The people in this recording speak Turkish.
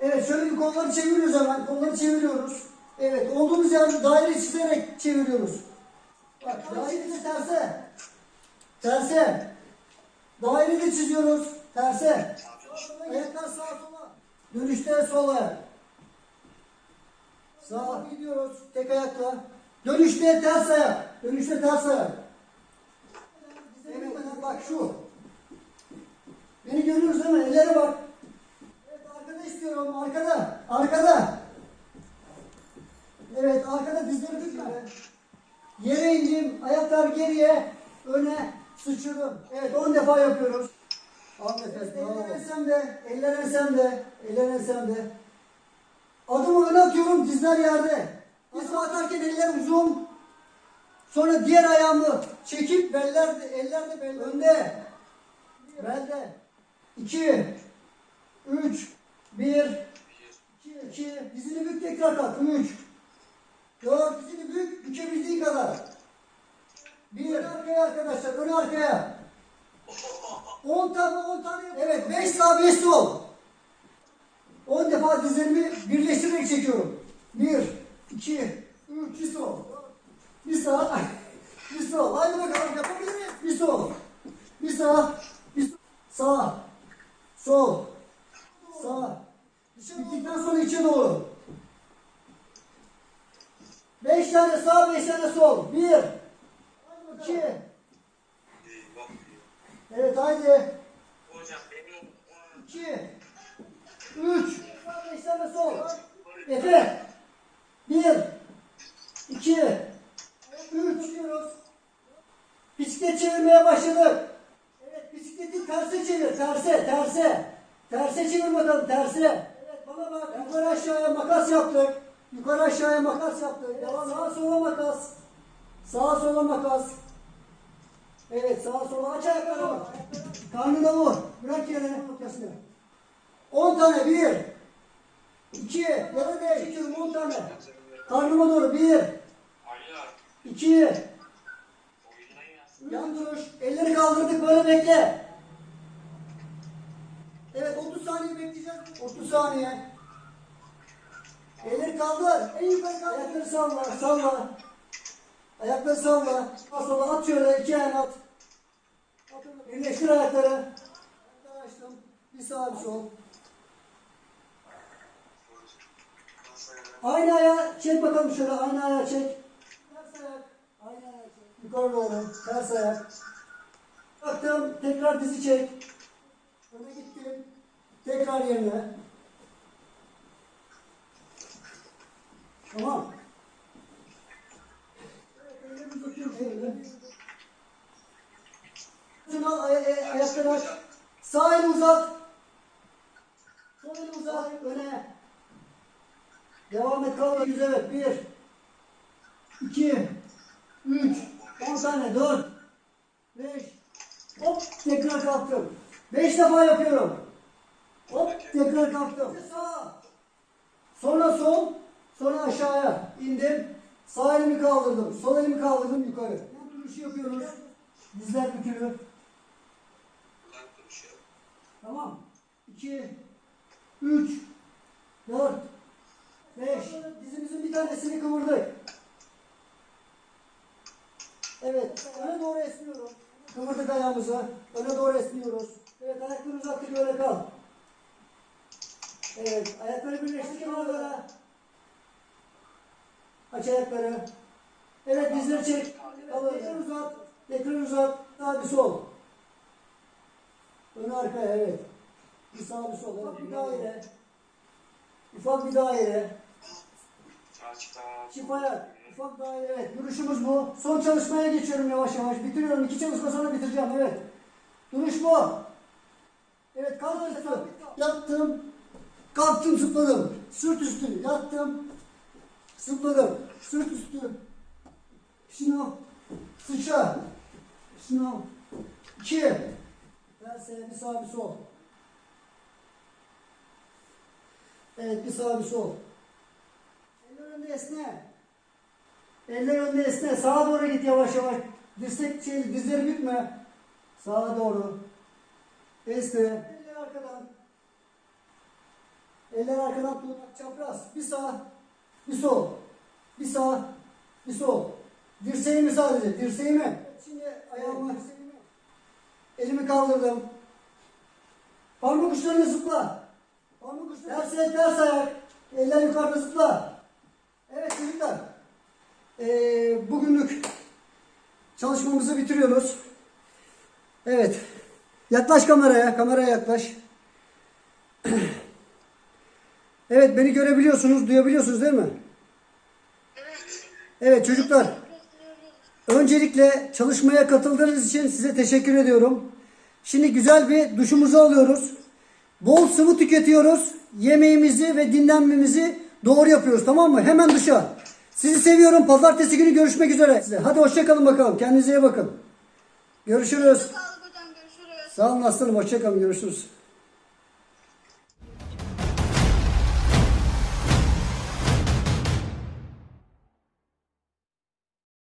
Evet şöyle bir kolları çeviriyoruz hemen. Kolları çeviriyoruz. Evet olduğumuz yerde daire çizerek çeviriyoruz. Bak daire de terse. Terse. Daire de çiziyoruz. Terse. Ayaklar sağa sola. Dönüşte sol ayak. Sağa gidiyoruz tek ayakla. Dönüşte ters ayak. Dönüşte ters ayak. Evet bak şu. Beni görüyoruz değil mi? Ellere bak. İstiyorum. Arkada. Arkada. Evet arkada dizleri şöyle. Yere indim. Ayaklar geriye. Öne sıçradım. Evet 10 defa yapıyoruz. Al nefes. Eller ensem de. Eller ensem de. Eller ensem de. Adımı öne atıyorum. Dizler yerde. Diz atarken eller uzun. Sonra diğer ayağımı çekip beller de, eller de bel önde. Belde. 2 3 1 2 2 dizini bük tekrar kalk. 3 4 dizini bük bükebildiği kadar. Bir arkaya arkadaşlar. Ön arkaya. 10 tane 10 tane. Evet 5 sağ 5 sol. 10 defa dizlerimi birleştirerek çekiyorum. 1 2 3 bir sol. Bir sağ, bir sol. Haydi bakalım yapabilir miyiz? Bir sol. Bir sağ, bir sağ. Sol. Sağ. Bittikten sonra içe doğru. Beş tane sağ, beş tane sol. Bir. iki. Evet haydi. Hocam benim İki. Üç. Sağ, beş tane sol. Efe. Bir. iki, Üç diyoruz. Bisiklet çevirmeye başladık. Evet bisikleti terse çevir. Terse, terse. Terse çevir bakalım, terse. Evet bana bak. Yukarı aşağıya makas yaptık. Yukarı aşağıya makas yaptık. Devam. Sağa sola makas. Sağa sola makas. Evet sağa sola aç ayakları bak. Karnına vur. Bırak yere noktasını. 10 tane. 1 2 ya da ne? Çekiyorum 10 tane. Karnıma doğru. 1 Aylar 2 oyuna yaz. Yan duruş. Elleri kaldırdık böyle bekle. Evet 30 saniye bekleyeceğiz. 30 saniye. Elleri kaldır. En yukarı kaldır. Ayakları salla. Salla. Ayakları salla. Sağ sola at şöyle. iki ayağını at. Birleştir ayakları. Ayakları açtım. Bir sağ bir sol. Aynı ayağı çek bakalım şöyle. Aynı ayağı çek. Ters ayak. Aynı ayağı çek. Yukarı doğru. Ters ayak. Baktım. Tekrar dizi çek. Öne gittim. Tekrar yerine. Tamam. Şunu ay- ay- ayakları aç. Sağ eli uzat. Sol eli uzat. Öne. Devam et. Kal. Yüz evet. Bir. iki, Üç. On tane. Dört. Beş. Hop. Tekrar kalktım. Beş defa yapıyorum. Hop. Tekrar kalktım. Sağ. Sonra sol. Sonra aşağıya indim. Sağ elimi kaldırdım. Sol elimi kaldırdım yukarı. Yan duruşu yapıyoruz. Dizler konuşuyor. Tamam. 2 3 4 5 Dizimizin bir tanesini kıvırdık. Evet. Öne doğru esniyorum. Kıvırdık ayağımızı. Öne doğru esniyoruz. Evet ayakları uzattık öyle kal. Evet ayakları birleştik kenarlara. Aç ayakları. Evet dizleri çek. Tekrar uzat. Tekrar uzat. Sağ bir sol. Ön arkaya evet. Bir sağ bir sol. Ufak bir daire. Ufak bir daire. Çift ayak. Ufak daire. Evet. Duruşumuz bu. Son çalışmaya geçiyorum yavaş yavaş. Bitiriyorum. İki çalışma sonra bitireceğim. Evet. Duruş bu. Evet kalk üstü. Yattım. Kalktım zıpladım. Sırt üstü. Yattım. Zıpladım. Sırt üstü. Şunu. Sıçra. Şunu. İki. Terse bir sağ bir sol. Evet bir sağ bir sol. Eller önde esne. Eller önde esne. Sağa doğru git yavaş yavaş. Dirsek şey, dizleri bükme. Sağa doğru. Esne. Eller arkadan. Eller arkadan tut. Çapraz. Bir sağ, bir sol. Bir sağ, bir sol. Dirseğimi sadece, dirseğimi. Şimdi ayağımı, elimi kaldırdım. Parmak uçlarını zıpla. Parmak uçlarını. Ters el, ters ayak. Eller yukarıda zıpla. Evet çocuklar. Ee, bugünlük çalışmamızı bitiriyoruz. Evet. Yaklaş kameraya. Kameraya yaklaş. Evet beni görebiliyorsunuz, duyabiliyorsunuz değil mi? Evet. Evet çocuklar. Öncelikle çalışmaya katıldığınız için size teşekkür ediyorum. Şimdi güzel bir duşumuzu alıyoruz. Bol sıvı tüketiyoruz. Yemeğimizi ve dinlenmemizi doğru yapıyoruz tamam mı? Hemen duşa. Sizi seviyorum. Pazartesi günü görüşmek üzere. Size. Hadi hoşçakalın bakalım. Kendinize iyi bakın. Görüşürüz. Sağ olun aslanım. Hoşçakalın. Görüşürüz.